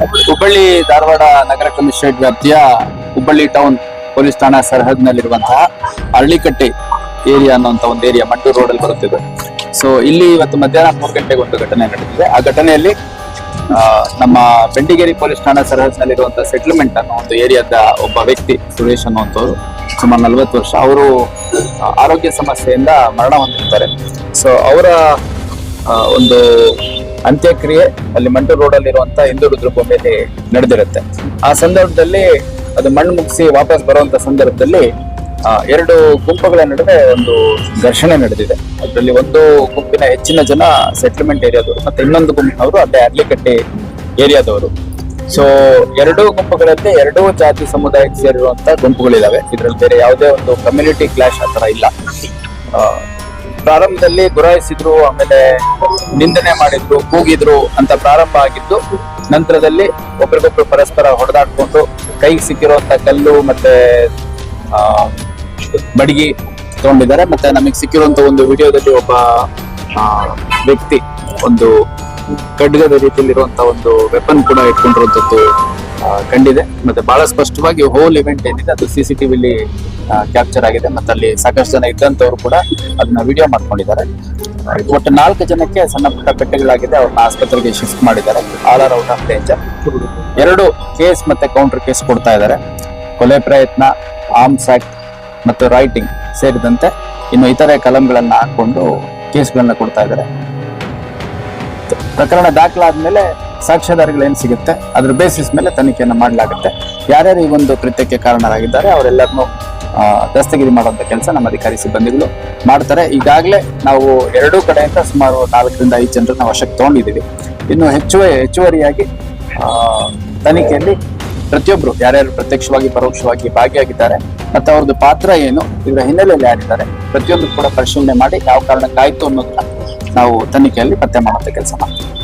ಹುಬ್ಬಳ್ಳಿ ಧಾರವಾಡ ನಗರ commissionerate ವ್ಯಾಪ್ತಿಯ Hubballi town police ಠಾಣಾ ಸರಹದ್ನಲ್ಲಿರುವಂತಹ Aralikatte area ಅನ್ನುವಂತ ಒಂದು ಏರಿಯಾ ಮಂಟೂರು ರೋಡ್ ಅಲ್ಲಿ ಬರುತ್ತಿದೆ. ಸೊ ಇಲ್ಲಿ ಇವತ್ತು ಮಧ್ಯಾಹ್ನ ಮೂರು ಗಂಟೆಗೆ ಒಂದು ಘಟನೆ ನಡೆದಿದೆ. ಆ ಘಟನೆಯಲ್ಲಿ ನಮ್ಮ ಬೆಂಡಿಗೇರಿ ಪೊಲೀಸ್ ಠಾಣಾ ಸರಹದ್ನಲ್ಲಿರುವಂತಹ ಸೆಟ್ಲ್ಮೆಂಟ್ ಅನ್ನೋ ಒಂದು ಏರಿಯಾದ ಒಬ್ಬ ವ್ಯಕ್ತಿ ಸುರೇಶ್ ಅನ್ನುವಂಥವ್ರು, ಸುಮಾರು ನಲ್ವತ್ತು ವರ್ಷ. ಅವರು ಆರೋಗ್ಯ ಸಮಸ್ಯೆಯಿಂದ ಮರಣ ಹೊಂದಿರ್ತಾರೆ ಸೊ ಅವರ ಒಂದು ಅಂತ್ಯಕ್ರಿಯೆ ಅಲ್ಲಿ ಮಂಟು ರೋಡ್ ಅಲ್ಲಿರುವಂತ ಹಿಂದೂ ರುದ್ರಭೂಮಿಯಲ್ಲಿ ನಡೆದಿರುತ್ತೆ. ಆ ಸಂದರ್ಭದಲ್ಲಿ ಅದು ಮಣ್ಣು ಮುಗಿಸಿ ವಾಪಸ್ ಬರುವಂತ ಸಂದರ್ಭದಲ್ಲಿ ಆ, ಎರಡು ಗುಂಪುಗಳ ನಡುವೆ ಒಂದು ಘರ್ಷಣೆ ನಡೆದಿದೆ. ಅದರಲ್ಲಿ ಒಂದು ಗುಂಪಿನ ಹೆಚ್ಚಿನ ಜನ ಸೆಟ್ಲ್ಮೆಂಟ್ ಏರಿಯಾದವರು ಮತ್ತೆ ಇನ್ನೊಂದು ಗುಂಪಿನವರು ಅದೇ ಅರ್ಲಿಕಟ್ಟೆ ಏರಿಯಾದವರು. ಸೊ ಎರಡೂ ಗುಂಪುಗಳಲ್ಲಿ ಎರಡೂ ಜಾತಿ ಸಮುದಾಯಕ್ಕೆ ಸೇರಿರುವಂತ ಗುಂಪುಗಳಿದಾವೆ. ಇದರಲ್ಲಿ ಬೇರೆ ಯಾವುದೇ ಒಂದು ಕಮ್ಯುನಿಟಿ ಕ್ಲಾಶ್ ಆತರ ಇಲ್ಲ. ಆ, ಪ್ರಾರಂಭದಲ್ಲಿ ಗುರಾಯಿಸಿದ್ರು ಆಮೇಲೆ ನಿಂದನೆ ಮಾಡಿದ್ರು ಕೂಗಿದ್ರು ಅಂತ ಪ್ರಾರಂಭ ಆಗಿದ್ದು ನಂತರದಲ್ಲಿ ಒಬ್ರಿಗೊಬ್ರು ಪರಸ್ಪರ ಹೊಡೆದಾಡ್ಕೊಂಡು ಕೈಗೆ ಸಿಕ್ಕಿರುವಂತ ಕಲ್ಲು ಮತ್ತೆ ಆ, ಬಡಗಿ ತಗೊಂಡಿದ್ದಾರೆ. ಮತ್ತೆ ನಮಗೆ ಸಿಕ್ಕಿರುವಂತ ಒಂದು ವಿಡಿಯೋದಲ್ಲಿ ಒಬ್ಬ ವ್ಯಕ್ತಿ ಒಂದು ಖಡ್ಗದ ರೀತಿಯಲ್ಲಿರುವಂತ ಒಂದು ವೆಪನ್ ಕೂಡ ಇಟ್ಕೊಂಡಿರುವಂತದ್ದು ಕಂಡಿದೆ. ಮತ್ತೆ ಬಹಳ ಸ್ಪಷ್ಟವಾಗಿ ಹೋಲ್ ಇವೆಂಟ್ ಏನಿದೆ, ಅದು ಸಿ ಸಿ ಟಿವಿಲಿ ಕ್ಯಾಪ್ಚರ್ ಆಗಿದೆ. ಮತ್ತೆ ಅಲ್ಲಿ ಸಾಕಷ್ಟು ಜನ ಇದ್ದಂತವ್ರು ಕೂಡ ಅದನ್ನ ವಿಡಿಯೋ ಮಾಡ್ಕೊಂಡಿದ್ದಾರೆ. ಒಟ್ಟು ನಾಲ್ಕು ಜನಕ್ಕೆ ಸಣ್ಣ ಪುಟ್ಟ ಪೆಟ್ಟೆಗಳಾಗಿದೆ ಅವ್ರನ್ನ ಆಸ್ಪತ್ರೆಗೆ ಶಿಫ್ಟ್ ಮಾಡಿದ್ದಾರೆ. All are out of danger ಎರಡು ಕೇಸ್ ಮತ್ತೆ ಕೌಂಟರ್ ಕೇಸ್ ಕೊಡ್ತಾ ಇದ್ದಾರೆ. ಕೊಲೆ ಪ್ರಯತ್ನ ಆರ್ಮ್ಸ್ ಆಕ್ಟ್ ಮತ್ತು ರೈಟಿಂಗ್ ಸೇರಿದಂತೆ ಇನ್ನು ಇತರೆ ಕಲಂಗಳನ್ನು ಹಾಕೊಂಡು ಕೇಸ್ಗಳನ್ನ ಕೊಡ್ತಾ ಇದ್ದಾರೆ. ಪ್ರಕರಣ ದಾಖಲಾದ್ಮೇಲೆ ಸಾಕ್ಷ್ಯಾಧಾರಗಳು ಏನ್ ಸಿಗುತ್ತೆ? ಅದ್ರ ಬೇಸಿಸ್ ಮೇಲೆ ತನಿಖೆಯನ್ನು ಮಾಡಲಾಗುತ್ತೆ. ಯಾರ್ಯಾರು ಈ ಒಂದು ಕೃತ್ಯಕ್ಕೆ ಕಾರಣರಾಗಿದ್ದಾರೆ, ಅವರೆಲ್ಲರನ್ನೂ ದಸ್ತಗಿರಿ ಮಾಡುವಂಥ ಕೆಲಸ ನಮ್ಮ ಅಧಿಕಾರಿ ಸಿಬ್ಬಂದಿಗಳು ಮಾಡ್ತಾರೆ. ಈಗಾಗಲೇ ನಾವು ಎರಡೂ ಕಡೆಯಿಂದ ಸುಮಾರು ನಾಲ್ಕರಿಂದ ಐದು ಜನರನ್ನ ವಶಕ್ಕೆ ತಗೊಂಡಿದ್ದೀವಿ. ಇನ್ನು ಹೆಚ್ಚುವರಿ ಹೆಚ್ಚುವರಿಯಾಗಿ ತನಿಖೆಯಲ್ಲಿ ಪ್ರತಿಯೊಬ್ಬರು ಯಾರ್ಯಾರು ಪ್ರತ್ಯಕ್ಷವಾಗಿ, ಪರೋಕ್ಷವಾಗಿ ಭಾಗಿಯಾಗಿದ್ದಾರೆ, ಮತ್ತು ಅವ್ರದ್ದು ಪಾತ್ರ ಏನು, ಇದರ ಹಿನ್ನೆಲೆಯಲ್ಲಿ ಯಾರಿದ್ದಾರೆ, ಪ್ರತಿಯೊಂದು ಕೂಡ ಪರಿಶೀಲನೆ ಮಾಡಿ ಯಾವ ಕಾರಣಕ್ಕಾಯಿತು ಅನ್ನೋದನ್ನ ನಾವು ತನಿಖೆಯಲ್ಲಿ ಪತ್ತೆ ಮಾಡುವಂಥ ಕೆಲಸ ಮಾಡ್ತೀವಿ.